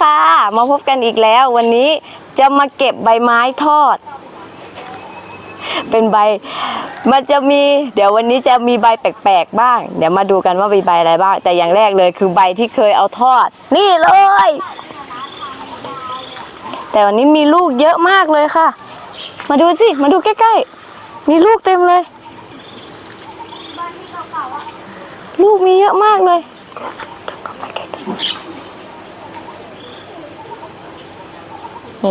ค่ะ มาพบกันอีกแล้ว วันนี้จะมาเก็บใบไม้ทอด เป็นใบ มันจะมี เดี๋ยววันนี้จะมีใบแปลกๆบ้าง เดี๋ยวมาดูกันว่ามีใบอะไรบ้าง แต่อย่างแรกเลยคือใบที่เคยเอาทอด นี่เลย แต่วันนี้มีลูกเยอะมากเลยค่ะ มาดูสิ มาดูใกล้ๆ มีลูกเต็มเลย ลูกมีเยอะมากเลย นี่ โ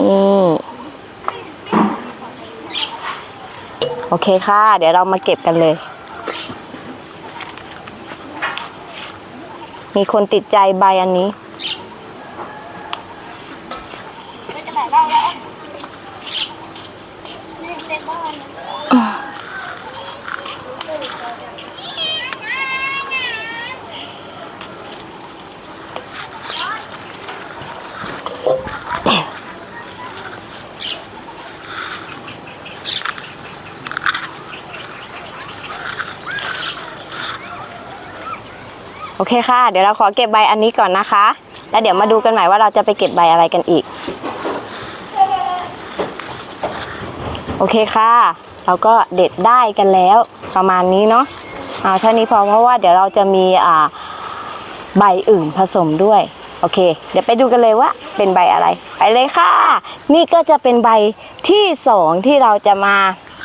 อเคค่ะ เดี๋ยวเรามาเก็บกันเลย มีคนติดใจใบอันนี้ โอเคค่ะ เดี๋ยวเราขอเก็บใบอันนี้ก่อนนะคะ แล้วเดี๋ยวมาดูกันใหม่ว่าเราจะไปเก็บใบอะไรกันอีก โอเคค่ะ เราก็เด็ดได้กันแล้วประมาณนี้เนาะเอาเท่านี้พอเพราะว่าเดี๋ยวเราจะมีอ่าใบอื่นผสมด้วย โอเค เดี๋ยวไปดูกันเลยว่าเป็นใบอะไร ไปเลยค่ะ นี่ก็จะเป็นใบที่สองที่เราจะมา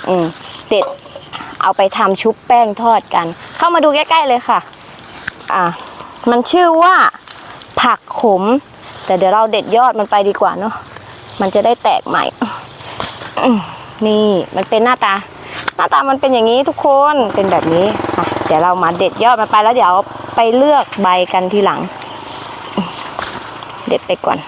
อืมเด็ดเอาไปทำชุบแป้งทอดกัน เข้ามาดูใกล้ๆเลยค่ะ อะมันชื่อว่าผักขม แต่เดี๋ยวเราเด็ดยอดมันไปดีกว่าเนาะมันจะได้แตกใหม่ นี่มันเป็นหน้าตา หน้าตามันเป็นอย่างนี้ทุกคนเป็นแบบนี้อะเดี๋ยวเรามาเด็ดยอดมันไปแล้วเดี๋ยวไปเลือกใบกันทีหลัง เด็ดไปก่อน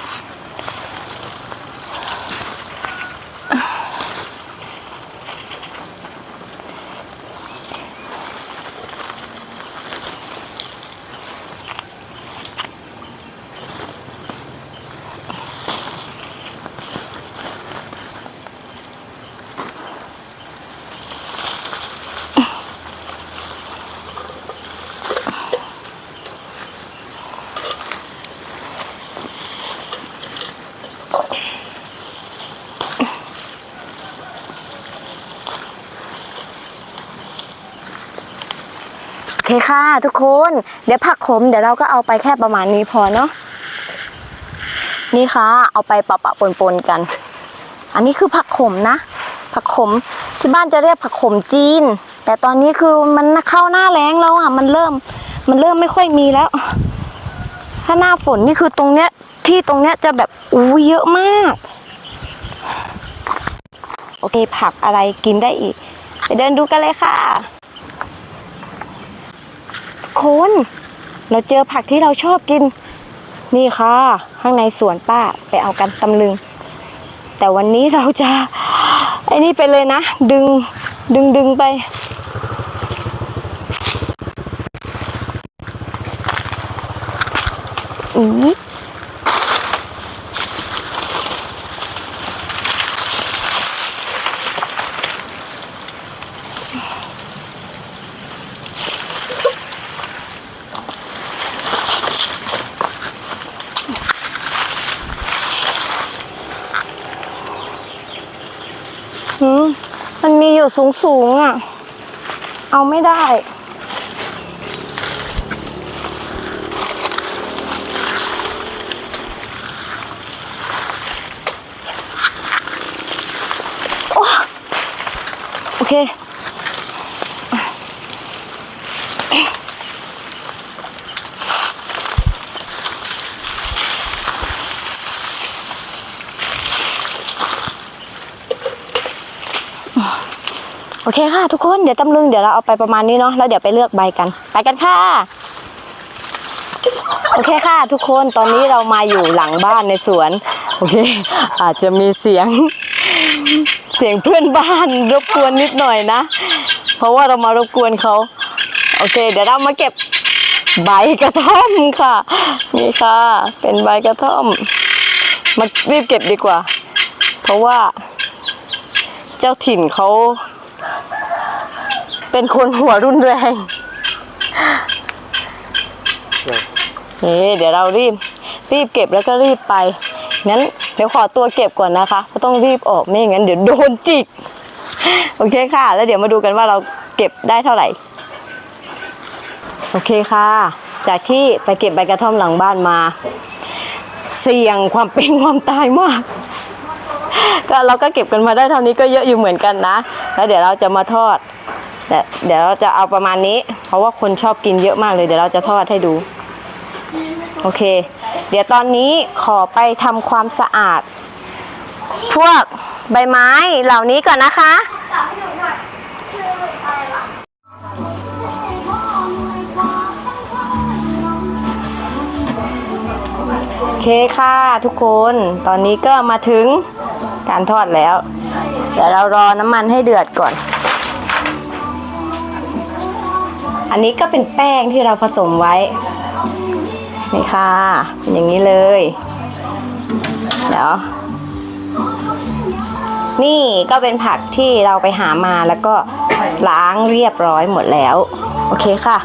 คค่ะทุกคน เดี๋ยวผักขมเดี๋ยวเราก็เอาไปแค่ประมาณนี้พอเนาะนี่ค่ะ เอาไปปะปะปนปนๆกัน อันนี้คือผักขมนะ ผักขมที่บ้านจะเรียกผักขมจีน แต่ตอนนี้คือมันเข้าหน้าแล้งแล้วอะ มันเริ่ม มันเริ่มไม่ค่อยมีแล้ว ถ้าหน้าฝนนี่คือตรงเนี้ย ที่ตรงเนี้ยจะแบบอู้เยอะมาก โอเคผักอะไรกินได้อีก ไปเดินดูกันเลยค่ะ คน เราเจอผักที่เราชอบกิน นี่ค่ะ ข้างในสวนป้าไปเอากันตำลึง แต่วันนี้เราจะไอ้นี่ไปเลยนะ ดึงดึงดึงไป อยู่สูงสูงอะ เอาไม่ได้ โอเค โอเคค่ะ ทุกคนเดี๋ยวตำลึงเดี๋ยวเราเอาไปประมาณนี้เนาะแล้วเดี๋ยวไปเลือกใบกัน ไปกันค่ะ โอเคค่ะ ทุกคนตอนนี้เรามาอยู่หลังบ้านในสวน โอเค อาจจะมีเสียงเสียงเพื่อนบ้านรบกวนนิดหน่อยนะ เพราะว่าเรามารบกวนเขาโอเค เดี๋ยวเรามาเก็บใบกระท่อมค่ะนี่ค่ะ เป็นใบกระท่อม มารีบเก็บดีกว่า เพราะว่า เจ้าถิ่นเขา เป็นคนหัวรุนแรงเฮ้เดี๋ยวเรารีบรีบเก็บแล้วก็รีบไป งั้นเดี๋ยวขอตัวเก็บก่อนนะคะเพราะต้องรีบออกไม่อย่างนั้นเดี๋ยวโดนจิก โอเคค่ะ แล้วเดี๋ยวมาดูกันว่าเราเก็บได้เท่าไหร่ โอเคค่ะ จากที่ไปเก็บใบกระท่อมหลังบ้านมา เสี่ยงความเป็นความตายมาก ก็เราก็เก็บกันมาได้เท่านี้ก็เยอะอยู่เหมือนกันนะ แล้วเดี๋ยวเราจะมาทอด แต่เดี๋ยวเราจะเอาประมาณนี้ เพราะว่าคนชอบกินเยอะมากเลย เดี๋ยวเราจะทอดให้ดู โอเค เดี๋ยวตอนนี้ขอไปทำความสะอาด พวกใบไม้เหล่านี้ก่อนนะคะโอเคค่ะทุกคนตอนนี้ก็มาถึงการทอดแล้ว เดี๋ยวเรารอน้ำมันให้เดือดก่อน อันนี้ก็เป็นแป้งที่เราผสมไว้ นี่ค่ะเป็นอย่างนี้เลย เดี๋ยว นี่ก็เป็นผักที่เราไปหามาแล้วก็ล้างเรียบร้อยหมดแล้ว โอเคค่ะ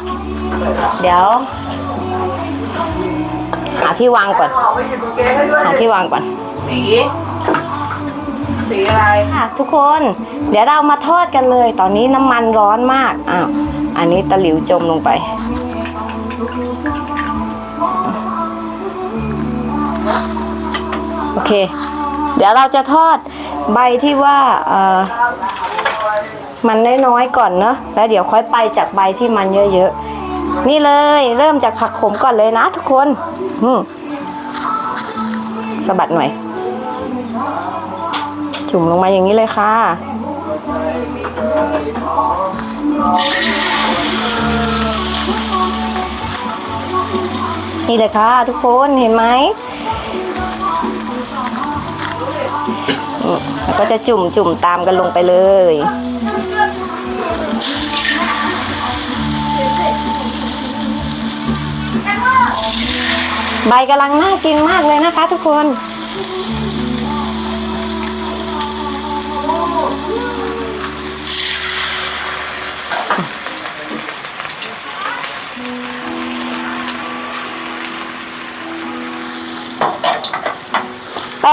เดี๋ยว หาที่วางก่อน หาที่วางก่อนสีสีอะไรค่ะ ทุกคน เดี๋ยวเรามาทอดกันเลย ตอนนี้น้ำมันร้อนมากอ้าว อันนี้ตะหลิวจมลงไปโอเค เดี๋ยวเราจะทอดใบที่ว่าเออมันน้อยๆก่อนเนอะแล้วเดี๋ยวค่อยไปจากใบที่มันเยอะๆ นี่เลยเริ่มจากผักขมก่อนเลยนะทุกคนอืมสะบัดหน่อย จุ่มลงมาอย่างนี้เลยค่ะ นี่เลยค่ะทุกคนเห็นไหมก็จะจุ่มจุ่มตามกันลงไปเลยใบกำลังน่ากินมากเลยนะคะทุกคน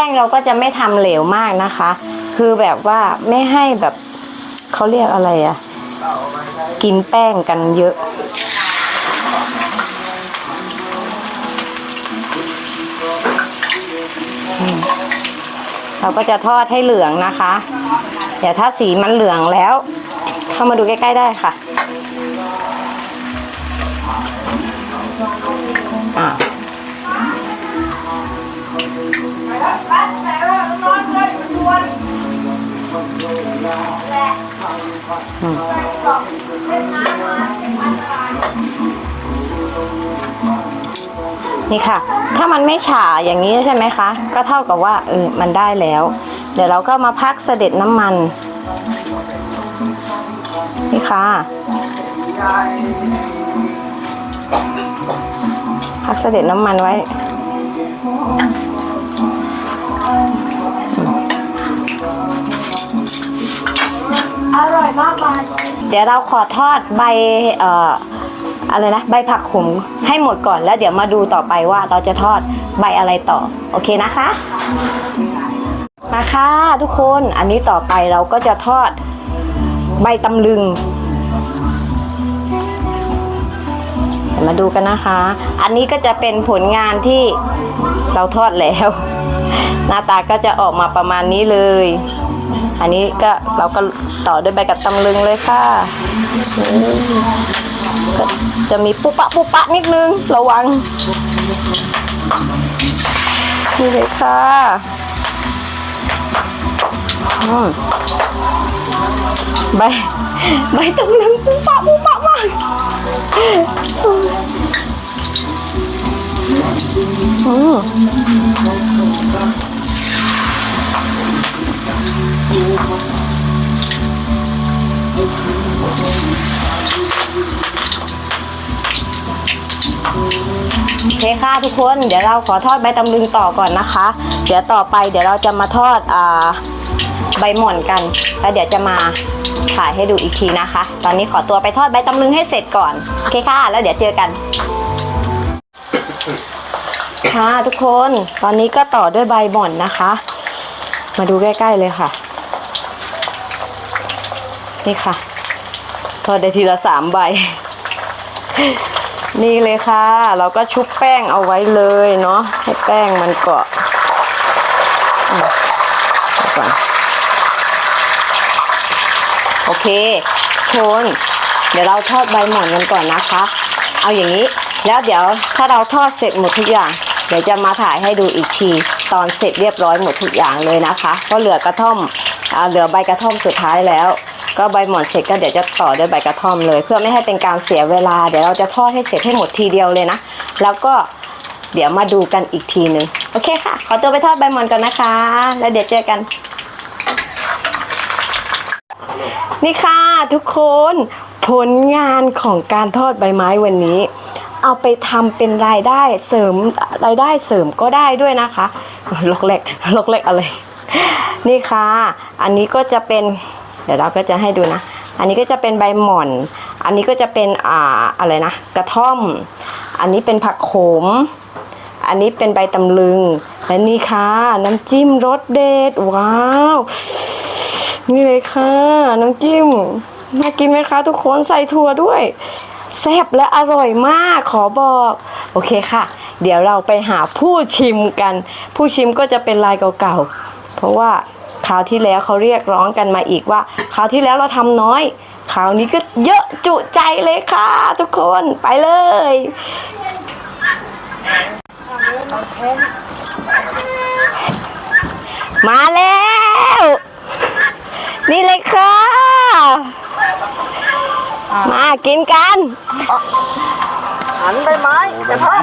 งเราก็จะไม่ทำเหลวมากนะคะ คือแบบว่าไม่ให้แบบเขาเรียกอะไรอะกินแป้งกันเยอะ เราก็จะทอดให้เหลืองนะคะเดี๋ยวถ้าสีมันเหลืองแล้ว เข้ามาดูใกล้ ๆ ได้ค่ะอ่า นี่ค่ะ ถ้ามันไม่ฉ่าอย่างนี้ใช่ไหมคะ ก็เท่ากับว่าเออมันได้แล้ว เดี๋ยวเราก็มาพักเสด็จน้ำมัน นี่ค่ะ พักเสด็จน้ำมันไว้ อร่อยมากเลยเดี๋ยวเราขอทอดใบเอ่ออะไรนะใบผักขมให้หมดก่อนแล้วเดี๋ยวมาดูต่อไปว่าเราจะทอดใบอะไรต่อ โอเคนะคะ มาค่ะทุกคนอันนี้ต่อไปเราก็จะทอดใบตำลึง มาดูกันนะคะ อันนี้ก็จะเป็นผลงานที่เราทอดแล้ว หน้าตาก็จะออกมาประมาณนี้เลย อันนี้ก็เราก็ต่อด้วยใบกับตำลึงเลยค่ะก็จะมีปุปะปุปะนิดนึงระวังนี่เลยค่ะใบใบตำลึงปุปะปุปะมากอืม โอเคค่ะทุกคนเดี๋ยวเราขอทอดใบตำลึงต่อก่อนนะคะ เดี๋ยวต่อไปเดี๋ยวเราจะมาทอดอใบหม่อนกัน แล้วเดี๋ยวจะมาถ่ายให้ดูอีกทีนะคะ ตอนนี้ขอตัวไปทอดใบตำลึงให้เสร็จก่อนโอเคค่ะ แล้วเดี๋ยวเจอกันค่ะทุกคนตอนนี้ก็ต่อด้วยใบหม่อนนะคะ มาดูใกล้ ๆเลยค่ะ นี่ค่ะ ทอดได้ทีละสามใบ นี่เลยค่ะ เราก็ชุบแป้งเอาไว้เลยเนาะให้แป้งมันเกาะก่อนโอเคโคนเดี๋ยวเราทอดใบหม่อนกันก่อนนะคะ เอาอย่างนี้ แล้วเดี๋ยวถ้าเราทอดเสร็จหมดทุกอย่าง เดี๋ยวจะมาถ่ายให้ดูอีกที ตอนเสร็จเรียบร้อยหมดทุกอย่างเลยนะคะ ก็เหลือกระท่อมอ่าเหลือใบกระท่อมสุดท้ายแล้ว ก็ใบหม่อนเสร็จก็เดี๋ยวจะต่อด้วยใบกระท่อมเลย เพื่อไม่ให้เป็นการเสียเวลา เดี๋ยวเราจะทอดให้เสร็จให้หมดทีเดียวเลยนะ แล้วก็เดี๋ยวมาดูกันอีกทีหนึ่งโอเคค่ะ ขอตัวไปทอดใบหม่อนก่อนนะคะ แล้วเดี๋ยวเจอกันนี่ค่ะทุกคนผลงานของการทอดใบไม้วันนี้ เอาไปทำเป็นรายได้เสริมรายได้เสริมก็ได้ด้วยนะคะลกเล็กลกเล็กอะไร นี่ค่ะ อันนี้ก็จะเป็น เดี๋ยวเราก็จะให้ดูนะ อันนี้ก็จะเป็นใบหม่อน อันนี้ก็จะเป็นอ่าอะไรนะ กระท่อม อันนี้เป็นผักโขม อันนี้เป็นใบตำลึง และนี่ค่ะ น้ำจิ้มรสเด็ด ว้าว นี่เลยค่ะ น้ำจิ้ม น่ากินไหมคะทุกคนใส่ถั่วด้วยแซ่บและอร่อยมากขอบอก โอเคค่ะ เดี๋ยวเราไปหาผู้ชิมกัน ผู้ชิมก็จะเป็นลายเก่าๆ เพราะว่า คราวที่แล้วเขาเรียกร้องกันมาอีกว่าคราวที่แล้วเราทำน้อยคราวนี้ก็เยอะจุใจเลยค่ะ ทุกคนไปเลยมาแล้ว นี่เลยค่ะ มากินกันหันใบไม้จะทอด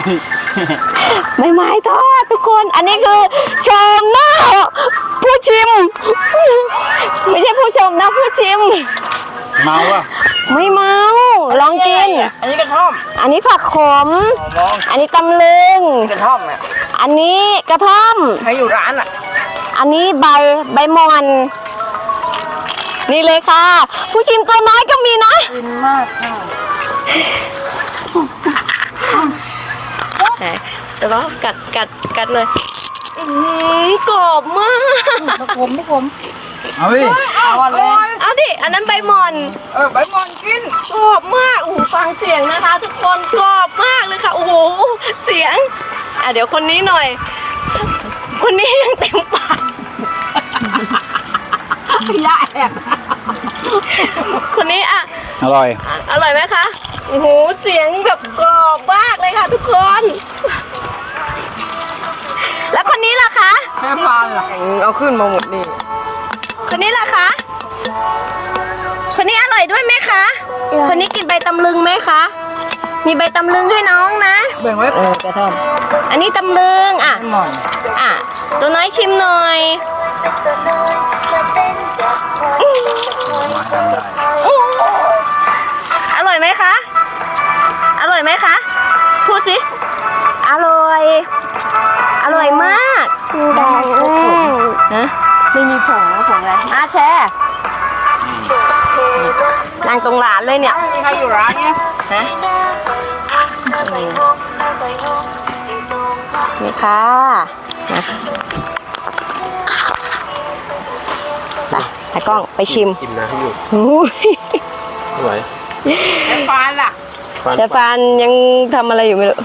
ใบไม้ทอดทุกคน อันนี้คือชมหน้าผู้ ชิม ไม่ใช่ผู้ชมนะผู้ชิม เมาอะไม่เมา ลองกิน อันนี้กระท่อม อันนี้ผักขม ลองอันนี้ตำลึง กระท่อมเนี่ยอันนี้กระท่อม ใช้อยู่ร้านอะ อันนี้ใบใบมอน นี่เลยค่ะ ผู้ชิมตัวน้อยก็มีนะ กินมากค่ะไหนเดี๋ยวเรากัดกัดกัดเลย อื้อหือกรอบมากผมผมเอาดิเอาวันเลย เอาดิอันนั้นใบหมอนเออใบมอนกินกรอบมากโอ้โหฟังเสียงนะคะ ทุกคนกรอบมากเลยค่ะโอ้โหเสียงอะเดี๋ยวคนนี้หน่อย คนนี้ยังเต็มปากยาแอบคนนี้อะ อร่อยอร่อยไหมคะ โอ้โห เสียงแบบก เอาขึ้นมาหมดนี่ คนนี้ล่ะคะ คนนี้อร่อยด้วยไหมคะ คนนี้กินใบตำลึงไหมคะ มีใบตำลึงให้น้องนะแบ่งไว้เออกระท่อมอันนี้ตำลึงอะ หมอนอะ ตัวน้อยชิมหน่อยอื้ออ เลยเนี่ยมีใครอยู่ร้านเนี่ยฮะนี่ค่ะนะไปตากล้องไปชิมกินนะให้อยู่อุ้ยอร่อยแม่พานล่ะฟันแต่ฟานยังทำอะไรอยู่ไม่รู้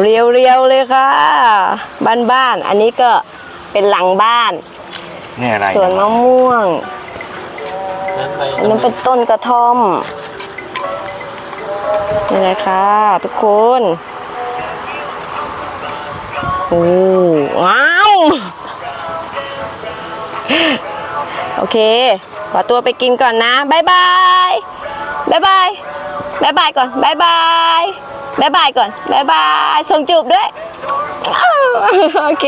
เรียวเรียวๆเลยค่ะ บ้านบ้านๆอันนี้ก็เป็นหลังบ้านนี่อะไรสวนมะม่วง อันนั้นเป็นต้นกระท่อมนี่เลยค่ะทุกคนโอ้ว้าวโอเคขอตัวไปกินก่อนนะบายบายบายบายบายบายก่อนบายบายบายบายก่อนบายบายส่งจูบด้วย โอเค